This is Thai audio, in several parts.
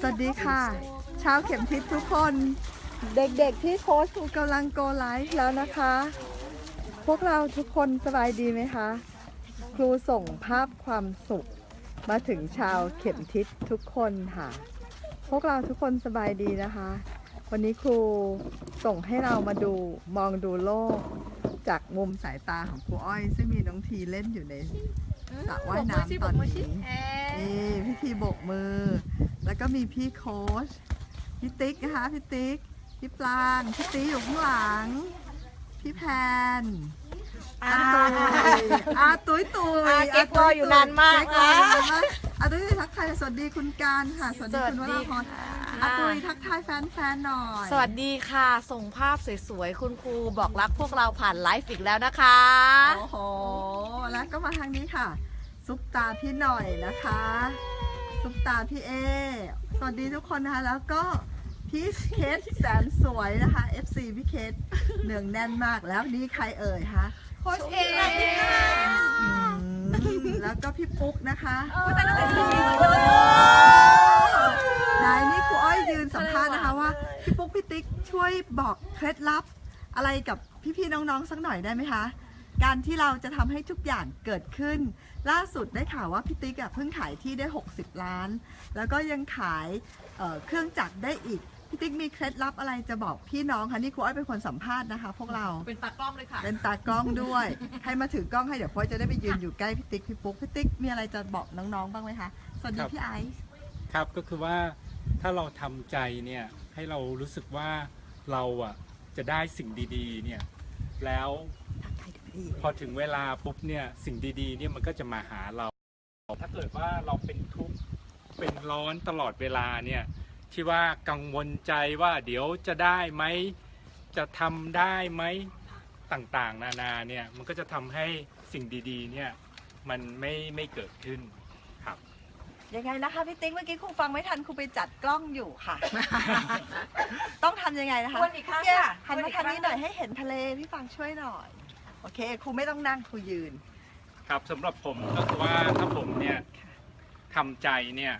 สวัสดีค่ะ ชาวเข็มทิศทุกคน เด็กๆที่โค้ชครูกำลังโกไลฟ์แล้วนะคะ พวกเราทุกคนสบายดีไหมคะ ครูส่งภาพความสุข มาถึงชาวเข็มทิศทุกคนค่ะ พวกเราทุกคนสบายดีนะคะ วันนี้ครูส่งให้เรามาดูมองดูโลก จากมุมสายตาของครูอ้อย ซึ่งมีน้องทีเล่นอยู่ใน สระว่ายน้ำตอนนี้นี่พี่ทีโบกมือ แล้วก็มีพี่โค้ชพี่ติ๊กนะคะพี่ติ๊กพี่ปลางพี่ตีอยู่ข้างหลัง พี่แพนอาตุยอาตุยตุยอาเก๊กรออยู่นานมากเก๊รออยู่นะนานมากอาตุยทักทายสวัสดีคุณการค่ะ สวัสดีคุณวราพรอาตุยทักทายแฟนๆหน่อย สวัสดีค่ะ ส่งภาพสวยๆ คุณครูบอกรักพวกเราผ่านไลฟ์อีกแล้วนะคะ โอ้โห แล้วก็มาทางนี้ค่ะ ซุปตาพี่หน่อยนะคะ ซุปตาพี่เอ สวัสดีทุกคนนะคะ แล้วก็พี่เคสแสนสวยนะคะ FC พี่เคสเนืองแน่นมากแล้วนี่ใครเอ่ยคะโค้ชเออืมแล้วก็พี่ปุ๊กนะคะนายนี่ครูอ้อยยืนสัมภาษณ์นะคะว่าพี่ปุ๊กพี่ติ๊กช่วยบอกเคล็ดลับอะไรกับพี่ๆน้องๆสักหน่อยได้ไหมคะ การที่เราจะทำให้ทุกอย่างเกิดขึ้น ล่าสุดได้ข่าวว่าพี่ติ๊กอะเพิ่งขายที่ได้ 60 ล้าน แล้วก็ยังขายเอ่อเครื่องจักรได้อีกพี่ติ๊กมีเคล็ดลับอะไรจะบอกพี่น้องคะนี่ครูอ้อยเป็นคนสัมภาษณ์นะคะ พวกเราเป็นตากล้องเลยค่ะ เป็นตากล้องด้วยให้มาถือกล้องให้เดี๋ยวพอยจะได้ไปยืนอยู่ใกล้พี่ติ๊กพี่ปุ๊กพี่ติ๊กมีอะไรจะบอกน้องๆบ้างไหมคะสวัสดีครับ พี่ไอซ์ครับก็คือว่าถ้าเราทำใจเนี่ยให้เรารู้สึกว่าเราอะจะได้สิ่งดีๆเนี่ยแล้ว พอถึงเวลาปุ๊บเนี่ยสิ่งดีๆเนี่ยมันก็จะมาหาเรา ถ้าเกิดว่าเราเป็นทุกข์เป็นร้อนตลอดเวลาเนี่ยที่ว่ากังวลใจว่าเดี๋ยวจะได้ไหมจะทำได้ไหมต่างๆ นานาเนี่ยมันก็จะทำให้สิ่งดีๆเนี่ยมันไม่ไม่เกิดขึ้นครับ ยังไงนะคะพี่ติ๊กเมื่อกี้ครูฟังไม่ทันครูไปจัดกล้องอยู่ค่ะ ต้องทำยังไงนะคะทวนอีกครั้งพี่ค่ะหันทวนมาอีกทางครั้ง นี้หน่อยให้เห็นทะเลพี่ฟังช่วยหน่อย โอเคครูไม่ต้องนั่งครูยืน ครับสำหรับผมก็คือว่าถ้าผมเนี่ยทำใจเนี่ย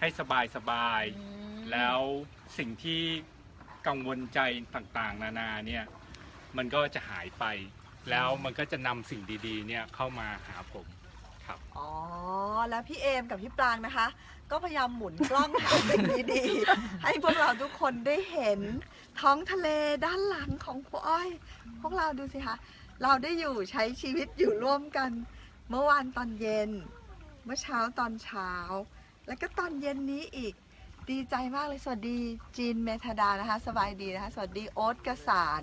ให้สบายสบายๆ แล้วสิ่งที่กังวลใจต่างๆ นานาเนี่ยมันก็จะหายไป แล้วมันก็จะนำสิ่งดีๆเนี่ยเข้ามาหาผมครับ อ๋อ แล้วพี่เอมกับพี่ปรางนะคะ ก็พยายามหมุนกล้องหาสิ่งดีๆให้พวกเราทุกคนได้เห็นท้องทะเลด้านหลังของครูอ้อย พวกเราดูสิคะ เราได้อยู่ใช้ชีวิตอยู่ร่วมกัน เมื่อวานตอนเย็น เมื่อเช้าตอนเช้า แล้วก็ตอนเย็นนี้อีก ดีใจมากเลยสวัสดีจีนเมธาดานะคะ สบายดีนะคะ สวัสดีโอ๊ตกสาร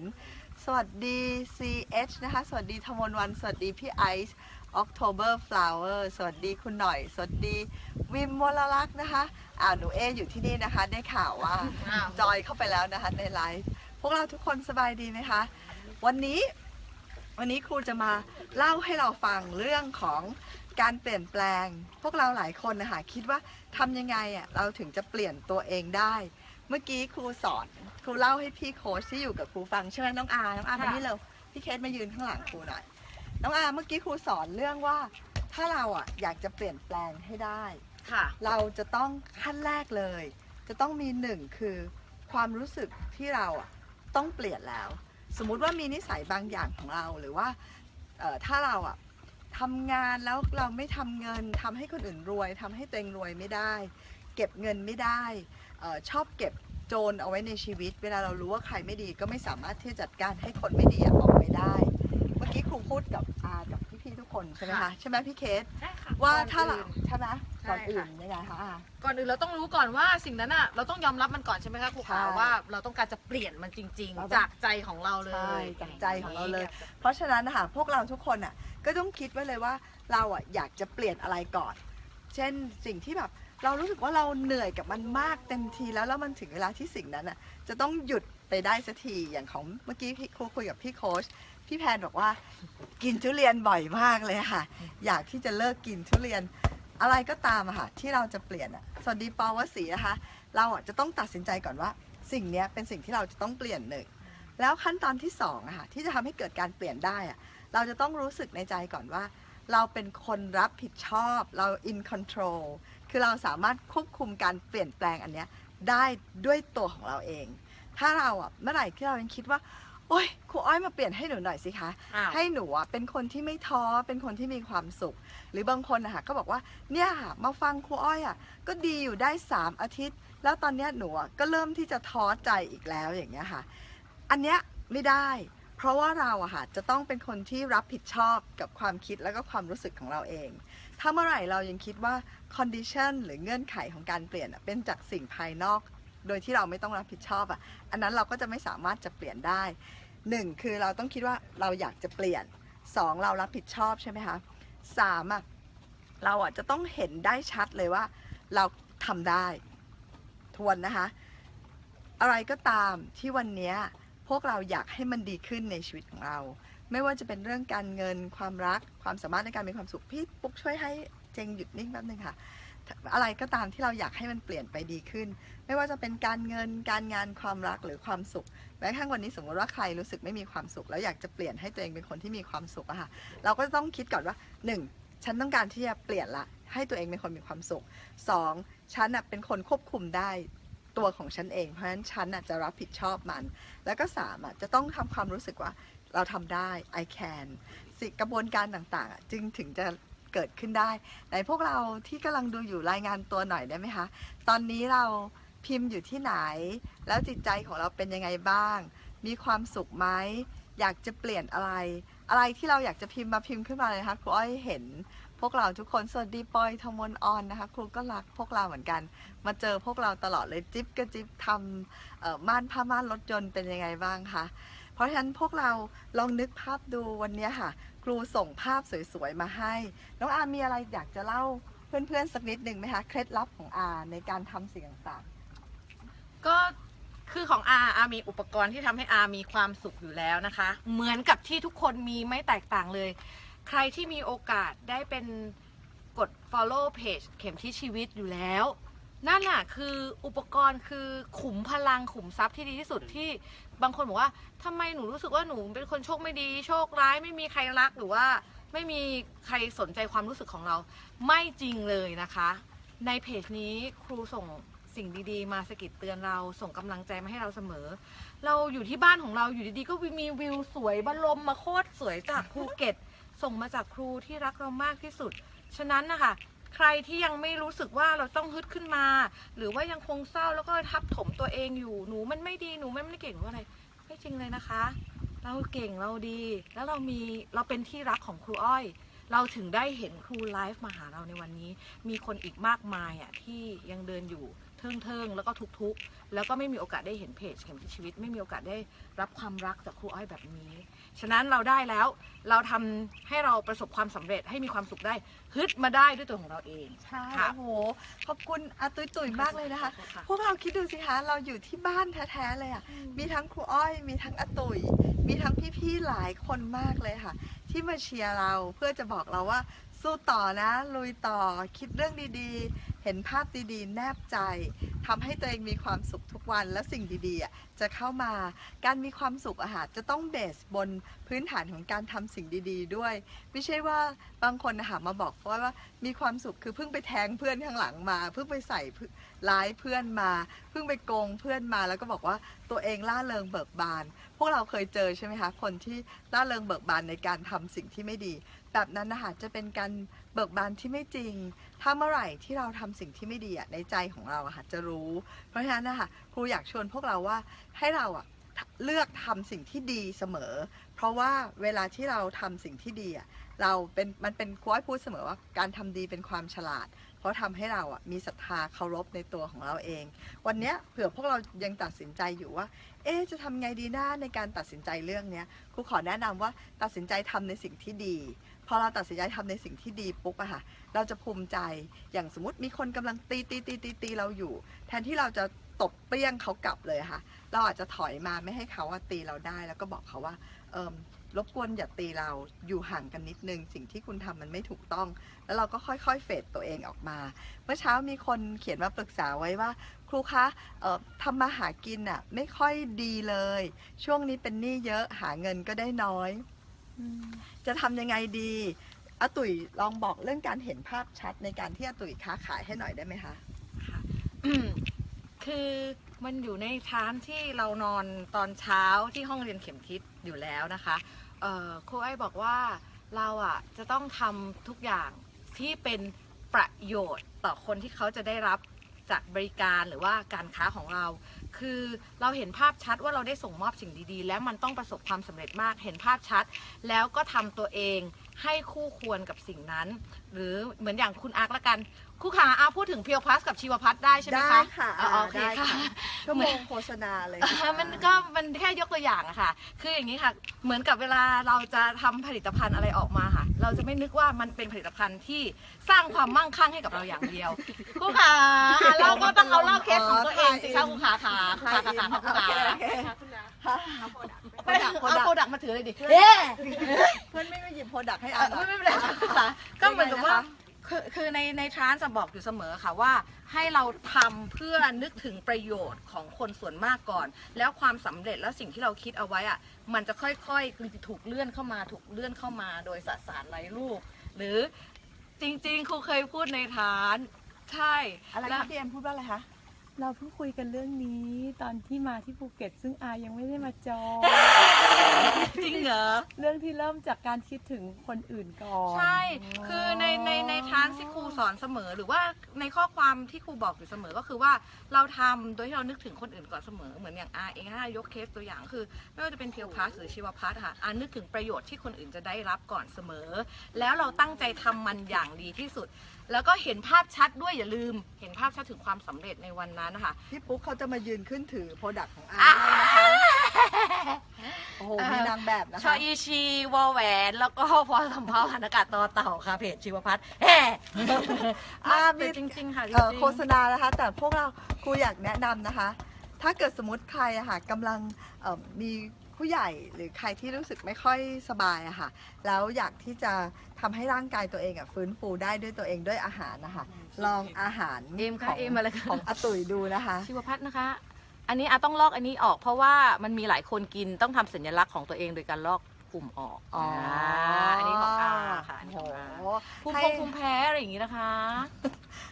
สวัสดี CH นะคะ สวัสดีธมนวัน สวัสดีพี่ไอซ์ October Flower สวัสดีคุณหน่อย สวัสดีวิมวลลักษณ์นะคะอ่าหนูเออยู่ที่นี่นะคะ ได้ข่าวว่าอ้าวจอยเข้าไปแล้วนะคะในไลฟ์พวกเราทุกคนสบายดีไหมคะ วันนี้ วันนี้ครูจะมาเล่าให้เราฟังเรื่องของการเปลี่ยนแปลง พวกเราหลายคนนะคะคิดว่าทำยังไงอะเราถึงจะเปลี่ยนตัวเองได้ เมื่อกี้ครูสอนครูเล่าให้พี่โค้ชที่อยู่กับครูฟังใช่ไหมน้องอาน้องอามานี่เร็วพี่เคสมายืนข้างหลังครูหน่อยน้องอาเมื่อกี้ครูสอนเรื่องว่า ถ้าเราอะอยากจะเปลี่ยนแปลงให้ได้ ค่ะ เราจะต้องขั้นแรกเลย จะต้องมีหนึ่งคือความรู้สึกที่เราอะต้องเปลี่ยนแล้ว สมมุติว่ามีนิสัยบางอย่างของเราหรือว่าถ้าเราอะทำงานแล้วเราไม่ทำเงินทำให้คนอื่นรวยทำให้ตัวเองรวยไม่ได้ เก็บเงินไม่ได้ออชอบเก็บโจรเอาไว้ในชีวิต เวลาเรารู้ว่าใครไม่ดีก็ไม่สามารถที่จะจัดการให้คนไม่ดีอออกไปได้ เมื่อกี้ครูพูดกับอากับพี่ ๆทุกคนใช่ไหมคะ ค่ะ ใช่ไหมพี่เคส ใช่ค่ะ ว่าก่อนถ้าเราอื่นใช่ไหมก่อนใช่ค่ะ อื่นยังไงคะอาก่อนอื่นเราต้องรู้ก่อนว่าสิ่งนั้นอะเราต้องยอมรับมันก่อนใช่ไหมคะครูใช่ขาว่าเราต้องการจะเปลี่ยนมันจริง เราต้องๆจากใจของเราเลใช่ยจากใจของเราเลย เพราะฉะนั้นนะคะพวกเราทุกคนอะก็ต้องคิดไว้เลยว่าเราอะอยากจะเปลี่ยนอะไรก่อน เช่นสิ่งที่แบบเรารู้สึกว่าเราเหนื่อยกับมันมากเต็มทีแล้วแล้วมันถึงเวลาที่สิ่งนั้นอะจะต้องหยุดไปได้สักทีอย่างของเมื่อกี้พี่ครูคุยกับพี่โค้ช พี่แพนบอกว่า กินทุเรียนบ่อยมากเลยค่ะ อยากที่จะเลิกกินทุเรียนอะไรก็ตามอะค่ะที่เราจะเปลี่ยนอะสวัสดีปอวสีนะคะ เราอะจะต้องตัดสินใจก่อนว่า สิ่งเนี้ยเป็นสิ่งที่เราจะต้องเปลี่ยนหนึ่งแล้วขั้นตอนที่สองอะค่ะที่จะทำให้เกิดการเปลี่ยนได้อะเราจะต้องรู้สึกในใจก่อนว่า เราเป็นคนรับผิดชอบ เรา in control คือเราสามารถควบคุมการเปลี่ยนแปลงอันเนี้ยได้ด้วยตัวของเราเอง ถ้าเราอะเมื่อไหร่ที่เรายังคิดว่า โอ๊ยครูอ้อยมาเปลี่ยนให้หนูหน่อยสิคะ อ้าว ให้หนูอะเป็นคนที่ไม่ท้อเป็นคนที่มีความสุข หรือบางคนนะคะก็บอกว่าเนี่ยค่ะมาฟังครูอ้อยอะก็ดีอยู่ได้ 3 อาทิตย์ แล้วตอนเนี้ยหนูอะก็เริ่มที่จะท้อใจอีกแล้วอย่างเงี้ยค่ะ อันเนี้ยไม่ได้ เพราะว่าเราอะค่ะจะต้องเป็นคนที่รับผิดชอบกับความคิดแล้วก็ความรู้สึกของเราเอง ถ้าเมื่อไหร่เรายังคิดว่า condition หรือเงื่อนไขของการเปลี่ยนอะเป็นจากสิ่งภายนอก โดยที่เราไม่ต้องรับผิดชอบอะอันนั้นเราก็จะไม่สามารถจะเปลี่ยนได้ หนึ่งคือเราต้องคิดว่าเราอยากจะเปลี่ยนสองเรารับผิดชอบใช่ไหมคะสามอะเราอะจะต้องเห็นได้ชัดเลยว่า เราทำได้ทวนนะคะ อะไรก็ตามที่วันนี้พวกเราอยากให้มันดีขึ้นในชีวิตของเรา ไม่ว่าจะเป็นเรื่องการเงินความรักความสามารถในการมีความสุขพี่ปุ๊กช่วยให้เจงหยุดนิ่งแป๊บนึงค่ะ อะไรก็ตามที่เราอยากให้มันเปลี่ยนไปดีขึ้น ไม่ว่าจะเป็นการเงินการงานความรักหรือความสุขแม้กระทั่งวันนี้สมมติว่าใครรู้สึกไม่มีความสุข แล้วอยากจะเปลี่ยนให้ตัวเองเป็นคนที่มีความสุขอะค่ะเราก็ต้องคิดก่อนว่าหนึ่งฉันต้องการที่จะเปลี่ยนละ ให้ตัวเองเป็นคนมีความสุขสองฉันน่ะเป็นคนควบคุมได้ตัวของฉันเอง เพราะฉะนั้นฉันน่ะจะรับผิดชอบมัน แล้วก็สามอะจะต้องทำความรู้สึกว่าเราทำได้ I can สิกระบวนการต่างๆ จึงถึงจะ เกิดขึ้นได้ในพวกเราที่กำลังดูอยู่รายงานตัวหน่อยได้ไหมคะ ตอนนี้เราพิมพ์อยู่ที่ไหน แล้วจิตใจของเราเป็นยังไงบ้าง มีความสุขไหมอยากจะเปลี่ยนอะไร อะไรที่เราอยากจะพิมพ์มาพิมพ์ขึ้นมาเลยนะคะครูอ้อยเห็นพวกเราทุกคนสวัสดีปอยทมนออนนะคะ ครูก็รักพวกเราเหมือนกัน มาเจอพวกเราตลอดเลยจิ๊บก็จิ๊บทำม่านผ้าม่านรถยนต์เป็นยังไงบ้างคะ ราะฉะนั้นพวกเราลองนึกภาพดูวันนี้ค่ะ ครูส่งภาพสวยๆมาให้ น้องอามีอะไรอยากจะเล่าเพื่อนๆสักนิดหนึ่งไหมคะเคล็ดลับของอาในการทำสิ่งต่างๆ ก็คือของอาอามีอุปกรณ์ที่ทำให้อามีความสุขอยู่แล้วนะคะ เหมือนกับที่ทุกคนมีไม่แตกต่างเลย ใครที่มีโอกาสได้เป็นกด follow page เข็มที่ชีวิตอยู่แล้ว นั่นน่ะคืออุปกรณ์คือขุมพลังขุมทรัพย์ที่ดีที่สุดที่ บางคนบอกว่าทำไมหนูรู้สึกว่าหนูเป็นคนโชคไม่ดี โชคร้ายไม่มีใครรักหรือว่าไม่มีใครสนใจความรู้สึกของเรา ไม่จริงเลยนะคะ ในเพจนี้ครูส่งสิ่งดีๆ มาสะกิดเตือนเราส่งกำลังใจมาให้เราเสมอ เราอยู่ที่บ้านของเราอยู่ดีๆ ก็มีวิวสวยบรรลมมาโคตรสวยจากภูเก็ต ส่งมาจากครูที่รักเรามากที่สุด ฉะนั้นนะคะ ใครที่ยังไม่รู้สึกว่าเราต้องฮึดขึ้นมา หรือว่ายังคงเศร้าแล้วก็ทับถมตัวเองอยู่หนูมันไม่ดีหนูมันไม่เก่งหรือว่าอะไร ไม่จริงเลยนะคะ เราเก่งเราดี แล้วเรามีเราเป็นที่รักของครูอ้อย เราถึงได้เห็นครูไลฟ์มาหาเราในวันนี้ มีคนอีกมากมายอะที่ยังเดินอยู่ เทิงเทิงๆแล้วก็ทุกๆ แล้วก็ไม่มีโอกาสได้เห็นเพจเข็มทิศชีวิต ไม่มีโอกาสได้รับความรักจากครูอ้อยแบบนี้ ฉะนั้นเราได้แล้วเราทำให้เราประสบความสำเร็จให้มีความสุขได้ฮึดมาได้ด้วยตัวของเราเองๆใช่ค่ะโอ้โหขอบคุณอาตุยตุยๆมากเลยนะคะค่ะพวกเราคิดดูสิคะเราอยู่ที่บ้านแท้ๆเลยอะมีทั้งครูอ้อย มีทั้งอาตุยมีทั้งพี่ๆหลายคนมากเลยค่ะ ที่มาเชียร์เราเพื่อจะบอกเราว่าสู้ต่อนะลุยต่อคิดเรื่องดีๆ เห็นภาพดีๆ แนบใจทำให้ตัวเองมีความสุขทุกวันและสิ่งดีๆ จะเข้ามาการมีความสุขอาหารจะต้องเบสบนพื้นฐานของการทำสิ่งดีๆ ด้วย ไม่ใช่ว่าบางคนอาหารมาบอกว่าว่ามีความสุขคือเพิ่งไปแทงเพื่อนข้างหลังมาเพิ่งไปใส่ ร้ายเพื่อนมา เพิ่งไปโกงเพื่อนมาแล้วก็บอกว่าตัวเองล่าเริงเบิกบาน พวกเราเคยเจอใช่ไหมคะคนที่ล่าเริงเบิกบานในการทำสิ่งที่ไม่ดี แบบนั้นนะคะจะเป็นการเบิกบานที่ไม่จริง ถ้าเมื่อไหร่ที่เราทำสิ่งที่ไม่ดีในใจของเราอะค่ะจะรู้ เพราะฉะนั้นนะคะครูอยากชวนพวกเราว่าให้เราอะเลือกทำสิ่งที่ดีเสมอ เพราะว่าเวลาที่เราทำสิ่งที่ดีอะเราเป็นมันเป็นครูอ้อยพูดเสมอว่าการทำดีเป็นความฉลาด เพราะทำให้เราอะมีศรัทธาเคารพในตัวของเราเอง วันนี้เผื่อพวกเรายังตัดสินใจอยู่ว่า เอ๊จะทำไงดีหน้าในการตัดสินใจเรื่องเนี้ยครูขอแนะนำว่าตัดสินใจทำในสิ่งที่ดีพอเราตัดสินใจทำในสิ่งที่ดีปุ๊บอะค่ะเราจะภูมิใจอย่างสมมติมีคนกำลังตีตีตีตีตีเราอยู่ แทนที่เราจะตบเปรี้ยงเขากลับเลยค่ะ เราอาจจะถอยมาไม่ให้เขาอะตีเราได้ แล้วก็บอกเขาว่าเอิม รบกวนอย่าตีเราอยู่ห่างกันนิดนึง สิ่งที่คุณทำมันไม่ถูกต้อง แล้วเราก็ค่อยๆเฟดตัวเองออกมา เมื่อเช้ามีคนเขียนมาปรึกษาไว้ว่า ครูคะทำมาหากินอะ ไม่ค่อยดีเลย ช่วงนี้เป็นหนี้เยอะหาเงินก็ได้น้อย จะทำยังไงดีอาตุ๋ยลองบอกเรื่องการเห็นภาพชัดในการที่อาตุ๋ยค้าขายให้หน่อยได้ไหมคะค่ะอืมคือมันอยู่ในทานที่เรานอนตอนเช้าที่ห้องเรียนเข็มทิศอยู่แล้วนะคะ ครูไอ้บอกว่าเราอะจะต้องทำทุกอย่างที่เป็นประโยชน์ต่อคนที่เขาจะได้รับจากบริการหรือว่าการค้าของเรา คือเราเห็นภาพชัดว่าเราได้ส่งมอบสิ่งดีๆ แล้วมันต้องประสบความสำเร็จมาก เห็นภาพชัด แล้วก็ทำตัวเองให้คู่ควรกับสิ่งนั้น หรือเหมือนอย่างคุณอาร์คละกัน ครูขาอาพูดถึงเพียวพลัสกับชีวพัฒน์ได้ใช่ไหมคะได้ค่ะอ๋อโอเคได้ค่ะ ค่ะ ชั่วโมงโฆษณาเลยอ่าค่ะ มันก็มันแค่ยกตัวอย่างอะค่ะ คืออย่างนี้ค่ะ เหมือนกับเวลาเราจะทำผลิตภัณฑ์อะไรออกมาค่ะ เราจะไม่นึกว่ามันเป็นผลิตภัณฑ์ที่สร้างความมั่งคั่งให้กับเราอย่างเดียวครูขาอะเราก็ต้องเอาเล่าเคสของตัวเองสิคะครูขาขาครูขาขาขาครูขาโอเคโอเคค่ะไปเอาโปรดักต์มาถือเลยดิเอ๊ะเพื่อนไม่มาหยิบโปรดักให้อาหรอไม่ไม่เป็นไรค่ะก็เหมือนกับว่า คือคือในในทรานจะบอกอยู่เสมอค่ะว่า ให้เราทำเพื่อนึกถึงประโยชน์ของคนส่วนมากก่อน แล้วความสำเร็จแล้วสิ่งที่เราคิดเอาไว้อะมันจะค่อยๆถูกเลื่อนเข้ามาถูกเลื่อนเข้ามาโดยสสารไร้รูป หรือจริงๆครูเคยพูดในทานใช่อะไรแล้วคะพี่เอ็มพูดว่าอะไรคะ เราเพิ่งคุยกันเรื่องนี้ตอนที่มาที่ภูเก็ต ซึ่งอายังไม่ได้มาจองจริงเหรอ เรื่องที่เริ่มจากการคิดถึงคนอื่นก่อน ใช่ คือในในในทรานที่ครูสอนเสมอ หรือว่าในข้อความที่ครูบอกอยู่เสมอก็คือว่าเราทำโดยที่เรานึกถึงคนอื่นก่อนเสมอ เหมือนอย่างอาเองถ้ายกเคสตัวอย่างคือ ไม่ว่าจะเป็นเพียวพาสหรือชีวพัฒน์ค่ะอานึกถึงประโยชน์ที่คนอื่นจะได้รับก่อนเสมอ แล้วเราตั้งใจทำมันอย่างดีที่สุด แล้วก็เห็นภาพชัดด้วยอย่าลืม เห็นภาพชัดถึงความสำเร็จในวันนั้นนะคะ พี่ปุ๊กเขาจะมายืนขึ้นถือโปรดักของอาอ่าให้นะคะโอ้โหมีนางแบบนะชอคะอีชีวอแหวน แล้วก็พอสัมภาษณ์อากาศต่อเต่าค่ะเพจชีวพัฒน์แฮ่อ่ามีจริง ๆ ค่ะจเอ่อริงโฆษณานะคะ แต่พวกเราครูอยากแนะนำนะคะ ถ้าเกิดสมมติใครอะค่ะกำลังเอ่อมีผู้ใหญ่หรือใครที่รู้สึกไม่ค่อยสบายอะค่ะ แล้วอยากที่จะทำให้ร่างกายตัวเองอะฟื้นฟูได้ด้วยตัวเองด้วยอาหารนะคะ ลองอาหารเอ็มขค่ะองเอ็มมาเลยค่ะของอาตุ๋ยดูนะคะ ชีวพัฒน์นะคะ อันนี้อาต้องลอกอันนี้ออก เพราะว่ามันมีหลายคนกินต้องทำสัญลักษณ์ของตัวเองโดยการลอกกลุ่มออกอ๋ออันนี้ของอาค่ะอันนี้โอ้ของโหอาภูมิให้พงภูมิแพ้อะไรอย่างนี้นะคะ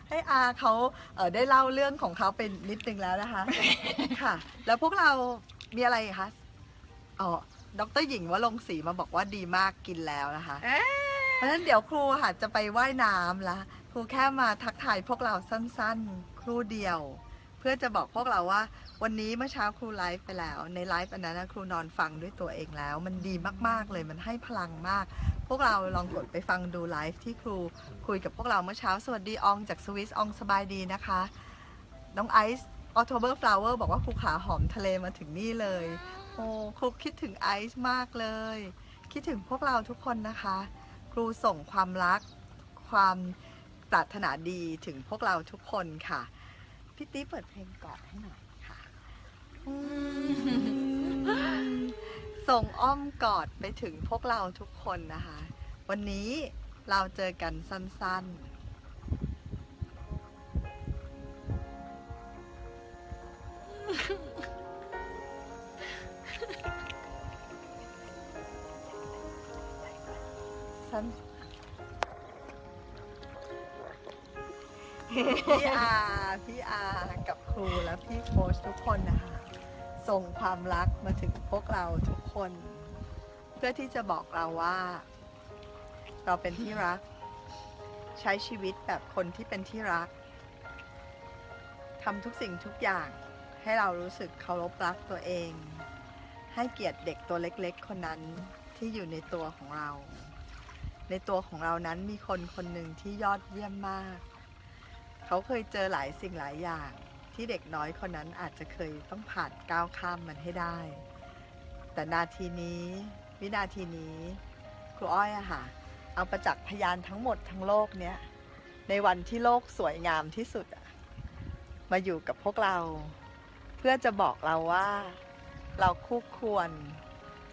ให้อาเขาเอ่อได้เล่าเรื่องของเขาเป็นนิดนึงแล้วนะคะ ค่ะ แล้วพวกเรามีอะไรอีกคะอ๋อดรหญิงว่าลงค์ศรีมาบอกว่าดีมากกินแล้วนะคะเอ๊ะเพราะฉะนั้นเดี๋ยวครูค่ะจะไปว่ายน้ำละค รูแค่มาทักทายพวกเราสั้นๆ ครู่เดียว เพื่อจะบอกพวกเราว่า วันนี้เมื่อเช้าครูไลฟ์ไปแล้ว ในไลฟ์อันนั้นนะครูนอนฟังด้วยตัวเองแล้ว มันดีมากๆเลยมันให้พลังมาก พวกเราลองกดไปฟังดูไลฟ์ที่ครูคุยกับพวกเราเมื่อเช้าสวัสดีอองจากสวิสอองสบายดีนะคะ น้องไอซ์ออโตเบอร์ฟลาวเวอร์บอกว่าครูขาหอมทะเลมาถึงนี่เลยโอ้ครูคิดถึงไอซ์มากเลย คิดถึงพวกเราทุกคนนะคะ ครูส่งความรักความ ปรารถนาดีถึงพวกเราทุกคนค่ะ พี่ตี้เปิดเพลงกอดให้หน่อยค่ะ ส่งอ้อมกอดไปถึงพวกเราทุกคนนะคะ วันนี้เราเจอกันสั้นๆ พี่อาพี่อากับครูและพี่โค้ชทุกคนนะคะส่งความรักมาถึงพวกเราทุกคน เพื่อที่จะบอกเราว่า เราเป็นที่รัก ใช้ชีวิตแบบคนที่เป็นที่รักทำทุกสิ่งทุกอย่างให้เรารู้สึกเคารพรักตัวเอง ให้เกียรติเด็กตัวเล็กๆ คนนั้นที่อยู่ในตัวของเรา ในตัวของเรานั้นมีคนคนหนึ่งที่ยอดเยี่ยมมาก เขาเคยเจอหลายสิ่งหลายอย่าง ที่เด็กน้อยคนนั้นอาจจะเคยต้องผ่านก้าวข้ามมันให้ได้ แต่นาทีนี้ วินาทีนี้ครูอ้อยอะค่ะเอาประจักษ์พยานทั้งหมดทั้งโลกเนี้ยในวันที่โลกสวยงามที่สุดอะมาอยู่กับพวกเรา เพื่อจะบอกเราว่า เราคู่ควร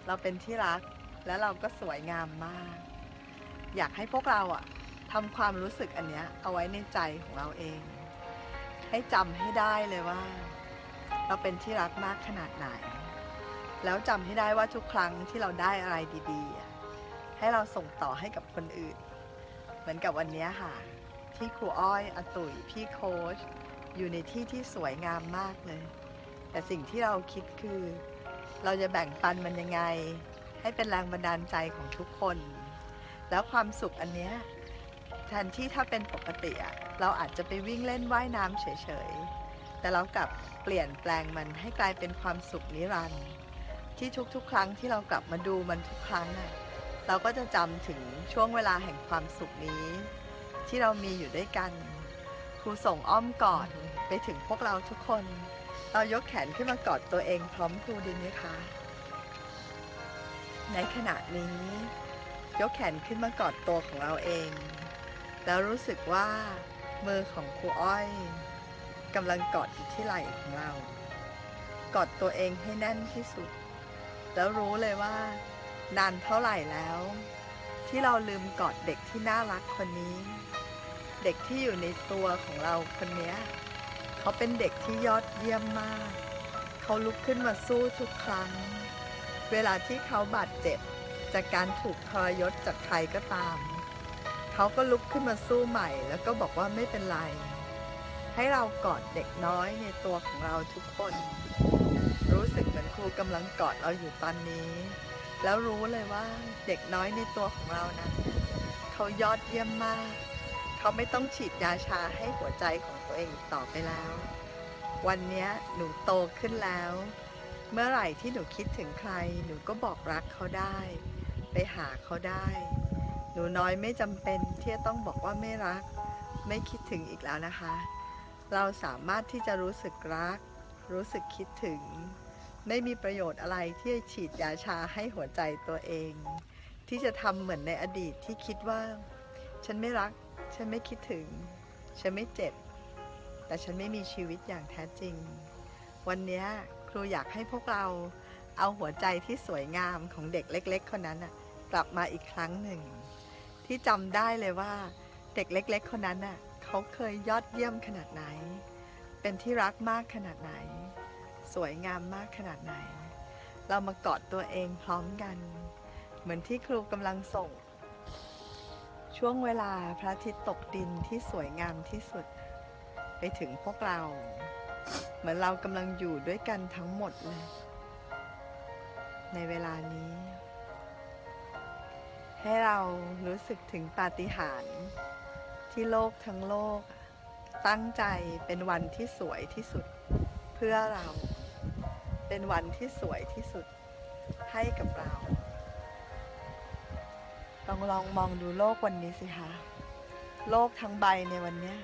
เราเป็นที่รัก และเราก็สวยงามมาก อยากให้พวกเราอะ ทำความรู้สึกอันเนี้ยเอาไว้ในใจของเราเอง ให้จำให้ได้เลยว่า เราเป็นที่รักมากขนาดไหน แล้วจำให้ได้ว่าทุกครั้งที่เราได้อะไรดีๆ ให้เราส่งต่อให้กับคนอื่น เหมือนกับวันนี้ค่ะ ที่ครูอ้อยอตุยพี่โค้ชอยู่ในที่ที่สวยงามมากเลย แต่สิ่งที่เราคิดคือ เราจะแบ่งปันมันยังไง ให้เป็นแรงบันดาลใจของทุกคน แล้วความสุขอันเนี้ย แทนที่ถ้าเป็นปกติอะเราอาจจะไปวิ่งเล่นว่ายน้ำเฉยๆ แต่เรากลับเปลี่ยนแปลงมันให้กลายเป็นความสุขนิรันดร์ที่ทุกๆ ครั้งที่เรากลับมาดูมันทุกครั้งอะเราก็จะจำถึงช่วงเวลาแห่งความสุขนี้ ที่เรามีอยู่ด้วยกันครูส่งอ้อมกอดไปถึงพวกเราทุกคน เรายกแขนขึ้นมากอดตัวเองพร้อมครูดีไหมคะ ในขณะนี้ ยกแขนขึ้นมากอดตัวของเราเอง แล้วรู้สึกว่ามือของครูอ้อยกำลังกอดอยู่ที่ไหล่ของเรา กอดตัวเองให้แน่นที่สุด แล้วรู้เลยว่านานเท่าไหร่แล้ว ที่เราลืมกอดเด็กที่น่ารักคนนี้ เด็กที่อยู่ในตัวของเราคนนี้เขาเป็นเด็กที่ยอดเยี่ยมมาก เขาลุกขึ้นมาสู้ทุกครั้ง เวลาที่เขาบาดเจ็บจากการถูกทรยศจากใครก็ตาม เขาก็ลุกขึ้นมาสู้ใหม่ แล้วก็บอกว่าไม่เป็นไร ให้เรากอดเด็กน้อยในตัวของเราทุกคน รู้สึกเหมือนครูกำลังกอดเราอยู่ตอนนี้ แล้วรู้เลยว่าเด็กน้อยในตัวของเรานะเขายอดเยี่ยมมาก เขาไม่ต้องฉีดยาชาให้หัวใจของตัวเองต่อไปแล้ว วันนี้หนูโตขึ้นแล้ว เมื่อไหร่ที่หนูคิดถึงใคร หนูก็บอกรักเขาได้ ไปหาเขาได้ หนูน้อยไม่จำเป็นที่จะต้องบอกว่าไม่รัก ไม่คิดถึงอีกแล้วนะคะ เราสามารถที่จะรู้สึกรัก รู้สึกคิดถึง ไม่มีประโยชน์อะไรที่จะฉีดยาชาให้หัวใจตัวเอง ที่จะทำเหมือนในอดีตที่คิดว่า ฉันไม่รัก ฉันไม่คิดถึง ฉันไม่เจ็บ แต่ฉันไม่มีชีวิตอย่างแท้จริง วันนี้ครูอยากให้พวกเราเอาหัวใจที่สวยงามของเด็กเล็ก ๆ คนนั้นกลับมาอีกครั้งหนึ่ง ที่จำได้เลยว่า เด็กเล็ก ๆ คนนั้นน่ะเขาเคยยอดเยี่ยมขนาดไหน เป็นที่รักมากขนาดไหน สวยงามมากขนาดไหน เรามากอดตัวเองพร้อมกัน เหมือนที่ครูกำลังส่ง ช่วงเวลาพระอาทิตย์ตกดินที่สวยงามที่สุด ไปถึงพวกเรา เหมือนเรากำลังอยู่ด้วยกันทั้งหมดเลย ในเวลานี้ ให้เรารู้สึกถึงปาฏิหาริย์ที่โลกทั้งโลก ตั้งใจเป็นวันที่สวยที่สุด เพื่อเราเป็นวันที่สวยที่สุดให้กับเราลองลองมองดูโลกวันนี้สิคะโลกทั้งใบในวันนี้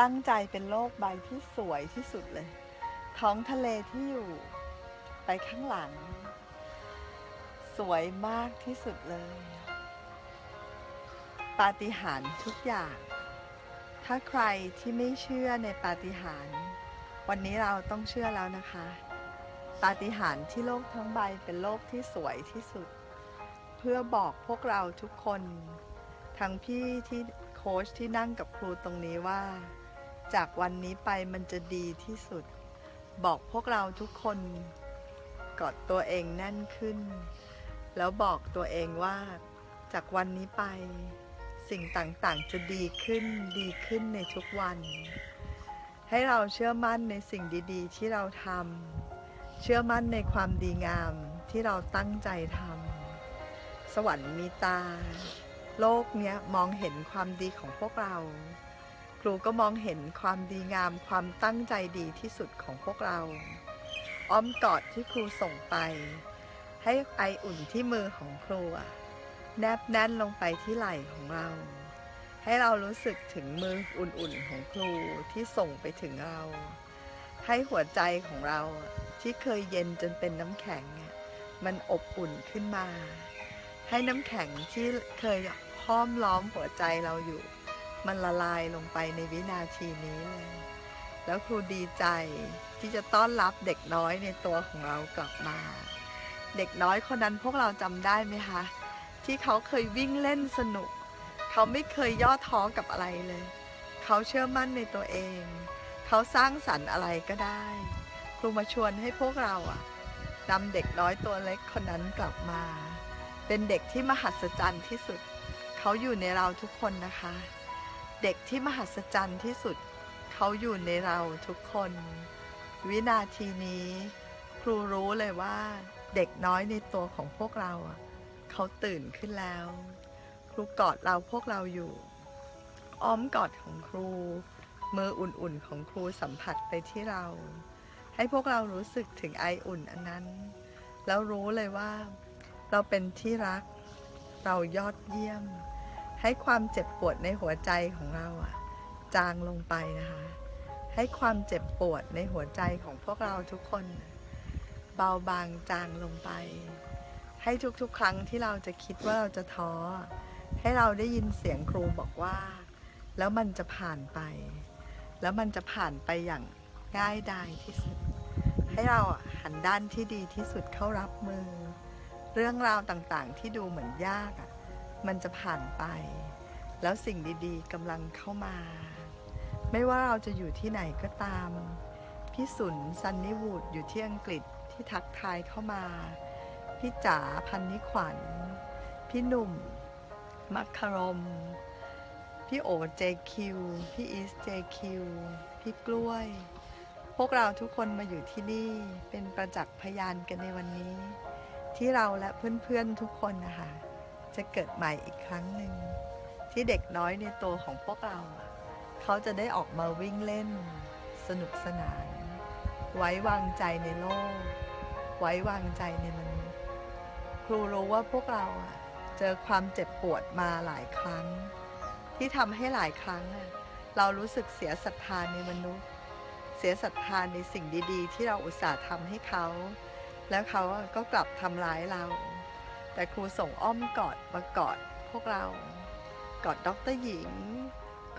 ตั้งใจเป็นโลกใบที่สวยที่สุดเลย ท้องทะเลที่อยู่ไปข้างหลัง สวยมากที่สุดเลย ปาฏิหาริย์ทุกอย่าง ถ้าใครที่ไม่เชื่อในปาฏิหาริย์วันนี้เราต้องเชื่อแล้วนะคะ ปาฏิหาริย์ที่โลกทั้งใบเป็นโลกที่สวยที่สุด เพื่อบอกพวกเราทุกคน ทั้งพี่ที่โค้ชที่นั่งกับครูตรงนี้ว่า จากวันนี้ไปมันจะดีที่สุด บอกพวกเราทุกคนกอดตัวเองแน่นขึ้น แล้วบอกตัวเองว่าจากวันนี้ไป สิ่งต่างๆ จะดีขึ้นดีขึ้นในทุกวัน ให้เราเชื่อมั่นในสิ่งดีๆ ที่เราทำเชื่อมั่นในความดีงามที่เราตั้งใจทำสวรรค์มีตา โลกเนี้ยมองเห็นความดีของพวกเรา ครูก็มองเห็นความดีงามความตั้งใจดีที่สุดของพวกเรา อ้อมกอดที่ครูส่งไป ให้ไออุ่นที่มือของครูอะ แนบแน่นลงไปที่ไหล่ของเรา ให้เรารู้สึกถึงมืออุ่นๆของครูที่ส่งไปถึงเรา ให้หัวใจของเราที่เคยเย็นจนเป็นน้ำแข็ง มันอบอุ่นขึ้นมา ให้น้ำแข็งที่เคยห้อมล้อมหัวใจเราอยู่ มันละลายลงไปในวินาทีนี้เลย แล้วครูดีใจที่จะต้อนรับเด็กน้อยในตัวของเรากลับมา เด็กน้อยคนนั้นพวกเราจำได้ไหมคะ ที่เขาเคยวิ่งเล่นสนุก เขาไม่เคยย่อท้อกับอะไรเลย เขาเชื่อมั่นในตัวเอง เขาสร้างสรรค์อะไรก็ได้ ครูมาชวนให้พวกเราอะนำเด็กน้อยตัวเล็กคนนั้นกลับมา เป็นเด็กที่มหัศจรรย์ที่สุด เขาอยู่ในเราทุกคนนะคะ เด็กที่มหัศจรรย์ที่สุด เขาอยู่ในเราทุกคน วินาทีนี้ ครูรู้เลยว่า เด็กน้อยในตัวของพวกเราอะ เขาตื่นขึ้นแล้ว ครูกอดเราพวกเราอยู่ อ้อมกอดของครู มืออุ่นๆของครูสัมผัสไปที่เรา ให้พวกเรารู้สึกถึงไออุ่นอันนั้น แล้วรู้เลยว่า เราเป็นที่รัก เรายอดเยี่ยม ให้ความเจ็บปวดในหัวใจของเราอะจางลงไปนะคะ ให้ความเจ็บปวดในหัวใจของพวกเราทุกคน เบาบางจางลงไป ให้ทุกๆ ครั้งที่เราจะคิดว่าเราจะท้อ ให้เราได้ยินเสียงครูบอกว่า แล้วมันจะผ่านไป แล้วมันจะผ่านไปอย่างง่ายดายที่สุด ให้เราหันด้านที่ดีที่สุดเข้ารับมือ เรื่องราวต่างๆ ที่ดูเหมือนยากอะมันจะผ่านไป แล้วสิ่งดีๆกำลังเข้ามา ไม่ว่าเราจะอยู่ที่ไหนก็ตาม พี่สุนซันนี่วูดอยู่ที่อังกฤษที่ทักทายเข้ามา พี่จ๋าพันนิขวัญ พี่หนุ่ม มัคคารม พี่โอเจคิวพี่อีสเจคิวพี่กล้วย พวกเราทุกคนมาอยู่ที่นี่เป็นประจักษ์พยานกันในวันนี้ ที่เราและเพื่อนๆทุกคนนะคะจะเกิดใหม่อีกครั้งหนึ่ง ที่เด็กน้อยในตัวของพวกเรา เขาจะได้ออกมาวิ่งเล่น สนุกสนาน ไว้วางใจในโลก ไว้วางใจในมนุษย์ ครูรู้ว่าพวกเราอะเจอความเจ็บปวดมาหลายครั้ง ที่ทำให้หลายครั้งอะเรารู้สึกเสียศรัทธาในมนุษย์ เสียศรัทธาในสิ่งดี ๆ ที่เราอุตส่าห์ทำให้เขา แล้วเขาก็กลับทำร้ายเรา แต่ครูส่งอ้อมกอดมากอดพวกเรา กอดด็อกเตอร์หญิง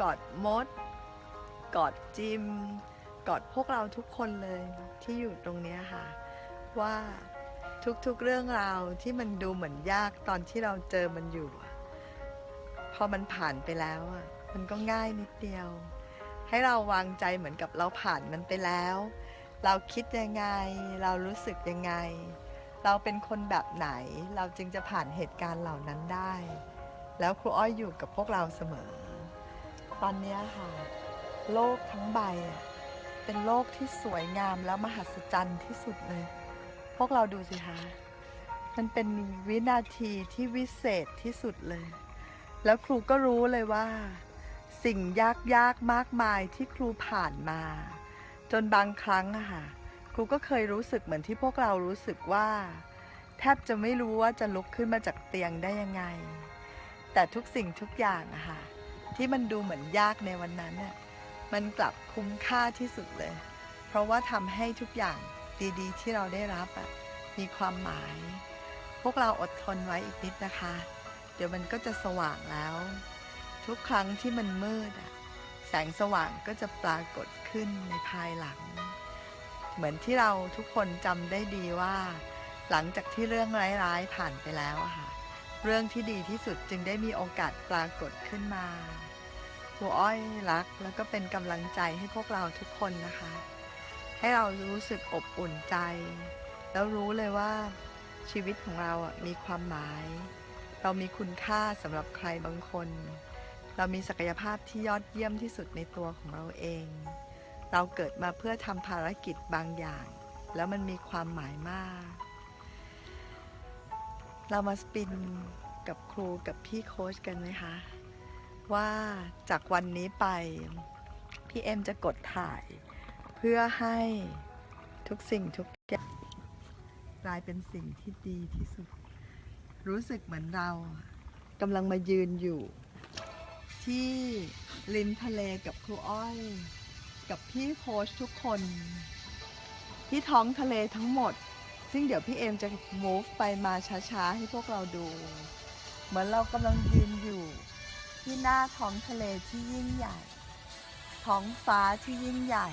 กอดมด กอดจิม กอดพวกเราทุกคนเลยที่อยู่ตรงนี้ค่ะ ว่า ทุกๆเรื่องราวที่มันดูเหมือนยากตอนที่เราเจอมันอยู่ พอมันผ่านไปแล้วมันก็ง่ายนิดเดียว ให้เราวางใจเหมือนกับเราผ่านมันไปแล้ว เราคิดยังไง เรารู้สึกยังไง เราเป็นคนแบบไหน เราจึงจะผ่านเหตุการณ์เหล่านั้นได้ แล้วครูอ้อยอยู่กับพวกเราเสมอ ตอนนี้ค่ะ โลกทั้งใบเป็นโลกที่สวยงามแล้วมหัศจรรย์ที่สุดเลย พวกเราดูสิคะ มันเป็นวินาทีที่วิเศษที่สุดเลย แล้วครูก็รู้เลยว่า สิ่งยากยากๆมากมายที่ครูผ่านมา จนบางครั้งอะค่ะ ครูก็เคยรู้สึกเหมือนที่พวกเรารู้สึกว่า แทบจะไม่รู้ว่าจะลุกขึ้นมาจากเตียงได้ยังไง แต่ทุกสิ่งทุกอย่างอะค่ะ ที่มันดูเหมือนยากในวันนั้นน่ะมันกลับคุ้มค่าที่สุดเลย เพราะว่าทำให้ทุกอย่าง ดีๆ ที่เราได้รับอะมีความหมาย พวกเราอดทนไว้อีกนิดนะคะ เดี๋ยวมันก็จะสว่างแล้ว ทุกครั้งที่มันมืดอะแสงสว่างก็จะปรากฏขึ้นในภายหลัง เหมือนที่เราทุกคนจำได้ดีว่า หลังจากที่เรื่องร้ายๆผ่านไปแล้วอะค่ะเรื่องที่ดีที่สุดจึงได้มีโอกาสปรากฏขึ้นมาครูอ้อยรักแล้วก็เป็นกำลังใจให้พวกเราทุกคนนะคะ ให้เรารู้สึกอบอุ่นใจ แล้วรู้เลยว่าชีวิตของเราอะมีความหมาย เรามีคุณค่าสำหรับใครบางคน เรามีศักยภาพที่ยอดเยี่ยมที่สุดในตัวของเราเอง เราเกิดมาเพื่อทำภารกิจบางอย่าง แล้วมันมีความหมายมาก เรามาสปินกับครูกับพี่โค้ชกันไหมคะ ว่าจากวันนี้ไป พี่เอ็มจะกดถ่าย พื่อให้ทุกสิ่งทุกอย่างกลายเป็นสิ่งที่ดีที่สุด รู้สึกเหมือนเรากำลังมายืนอยู่ ที่ริมทะเลกับครูอ้อย กับพี่โค้ชทุกคน ที่ท้องทะเลทั้งหมด ซึ่งเดี๋ยวพี่เอมจะ move ไปมาช้าๆ ให้พวกเราดู เหมือนเรากำลังยืนอยู่ที่หน้าท้องทะเลที่ยิ่งใหญ่ ท้องฟ้าที่ยิ่งใหญ่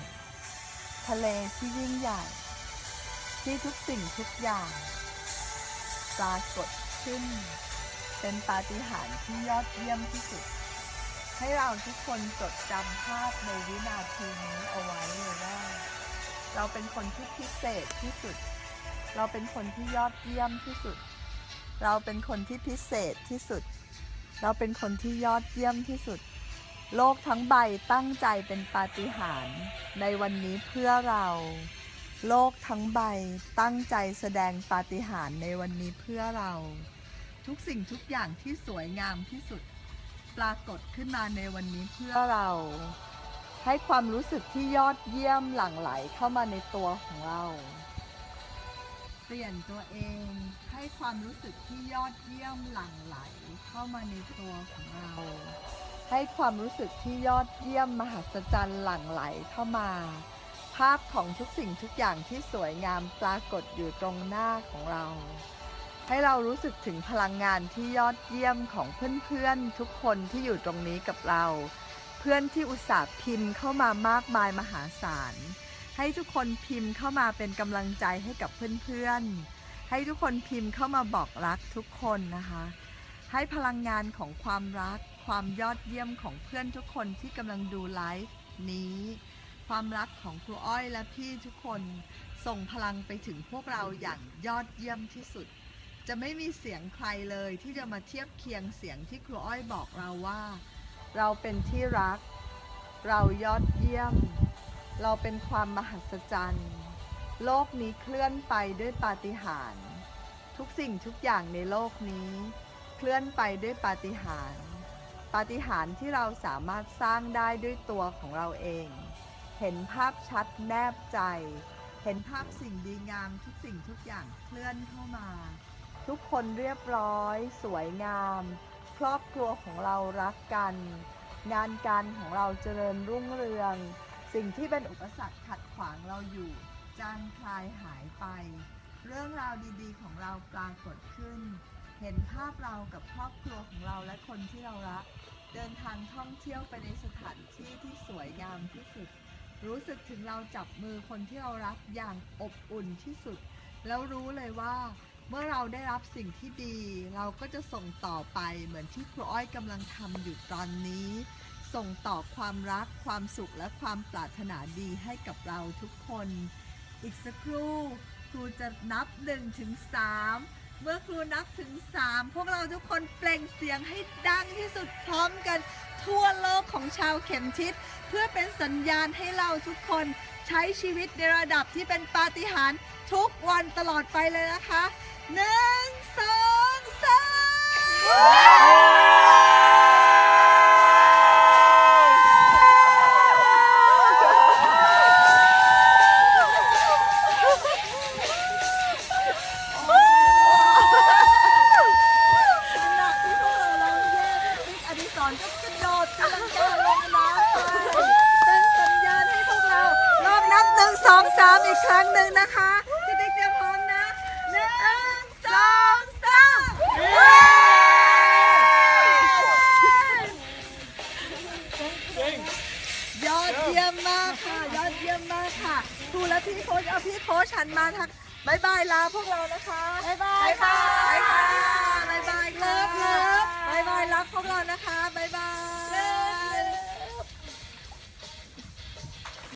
ทะเลที่ยิ่งใหญ่ ที่ทุกสิ่งทุกอย่างปรากฏขึ้น เป็นปาฏิหาริย์ที่ยอดเยี่ยมที่สุด ให้เราทุกคนจดจำภาพในวินาทีนี้เอาไว้เลยว่า เราเป็นคนที่พิเศษที่สุด เราเป็นคนที่ยอดเยี่ยมที่สุด เราเป็นคนที่พิเศษที่สุด เราเป็นคนที่ยอดเยี่ยมที่สุด โลกทั้งใบตั้งใจเป็นปาฏิหาริย์ในวันนี้เพื่อเรา โลกทั้งใบตั้งใจแสดงปาฏิหาริย์ในวันนี้เพื่อเรา ทุกสิ่งทุกอย่างที่สวยงามที่สุด ปรากฏขึ้นมาในวันนี้เพื่อเรา ให้ความรู้สึกที่ยอดเยี่ยมหลั่งไหลเข้ามาในตัวของเรา เปลี่ยนตัวเองให้ความรู้สึกที่ยอดเยี่ยมหลั่งไหลเข้ามาในตัวของเรา ให้ความรู้สึกที่ยอดเยี่ยมมหัศจรรย์หลั่งไหลเข้ามา ภาพของทุกสิ่งทุกอย่างที่สวยงามปรากฏอยู่ตรงหน้าของเรา ให้เรารู้สึกถึงพลังงานที่ยอดเยี่ยมของเพื่อนๆทุกคนที่อยู่ตรงนี้กับเรา เพื่อนที่อุตส่าห์พิมพ์เข้ามามากมายมหาศาล ให้ทุกคนพิมพ์เข้ามาเป็นกำลังใจให้กับเพื่อนๆ ให้ทุกคนพิมพ์เข้ามาบอกรักทุกคนนะคะ ให้พลังงานของความรัก ความยอดเยี่ยมของเพื่อนทุกคนที่กำลังดูไลฟ์นี้ ความรักของครูอ้อยและพี่ทุกคนส่งพลังไปถึงพวกเราอย่างยอดเยี่ยมที่สุด จะไม่มีเสียงใครเลยที่จะมาเทียบเคียงเสียงที่ครูอ้อยบอกเราว่า เราเป็นที่รัก เรายอดเยี่ยม เราเป็นความมหัศจรรย์ โลกนี้เคลื่อนไปด้วยปาฏิหาริย์ทุกสิ่งทุกอย่างในโลกนี้ เคลื่อนไปด้วยปาฏิหาริย์ ปาฏิหาริย์ที่เราสามารถสร้างได้ด้วยตัวของเราเอง เห็นภาพชัดแนบใจ เห็นภาพสิ่งดีงามทุกสิ่งทุกอย่างเคลื่อนเข้ามา ทุกคนเรียบร้อย สวยงาม ครอบครัวของเรารักกัน งานการของเราเจริญรุ่งเรือง สิ่งที่เป็นอุปสรรคขัดขวางเราอยู่จางคลายหายไป เรื่องราวดีๆ ของเราปรากฏขึ้น เห็นภาพเรากับครอบครัวของเราและคนที่เรารัก เดินทางท่องเที่ยวไปในสถานที่ที่สวยงามที่สุด รู้สึกถึงเราจับมือคนที่เรารักอย่างอบอุ่นที่สุด แล้วรู้เลยว่า เมื่อเราได้รับสิ่งที่ดี เราก็จะส่งต่อไปเหมือนที่ครูอ้อยกำลังทำอยู่ตอนนี้ ส่งต่อความรักความสุขและความปรารถนาดีให้กับเราทุกคน อีกสักครู่ครูจะนับ1ถึง3 เมื่อครูนับถึง 3 พวกเราทุกคนเปล่งเสียงให้ดังที่สุดพร้อมกันทั่วโลกของชาวเข็มทิศ เพื่อเป็นสัญญาณให้เราทุกคนใช้ชีวิตในระดับที่เป็นปาฏิหาริย์ทุกวันตลอดไปเลยนะคะหนึ่งสอง